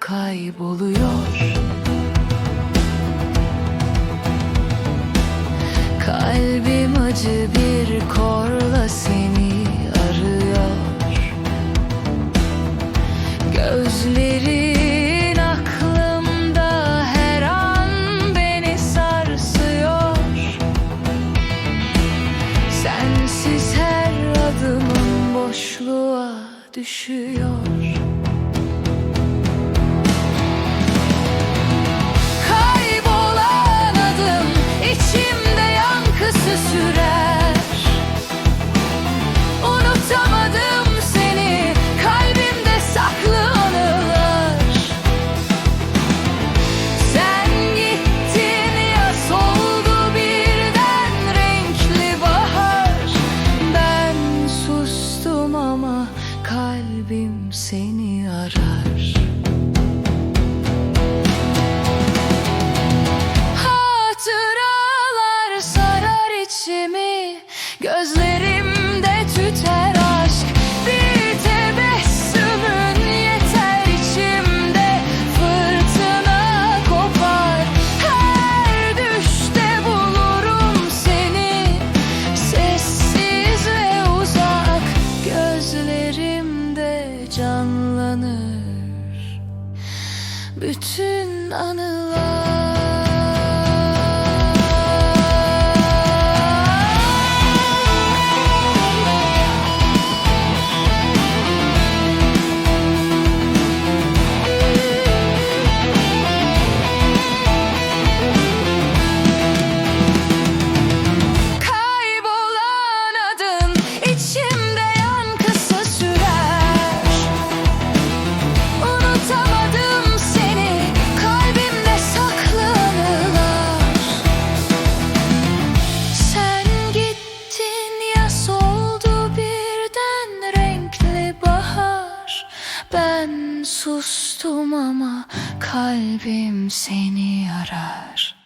kayboluyor. Kalbim acı bir korla seni arıyor. Gözlerin aklımda her an beni sarsıyor. Sensiz her adımım boşluğa düşüyor kalbim seni arar canlanır. Bütün anılar sustum ama kalbim seni arar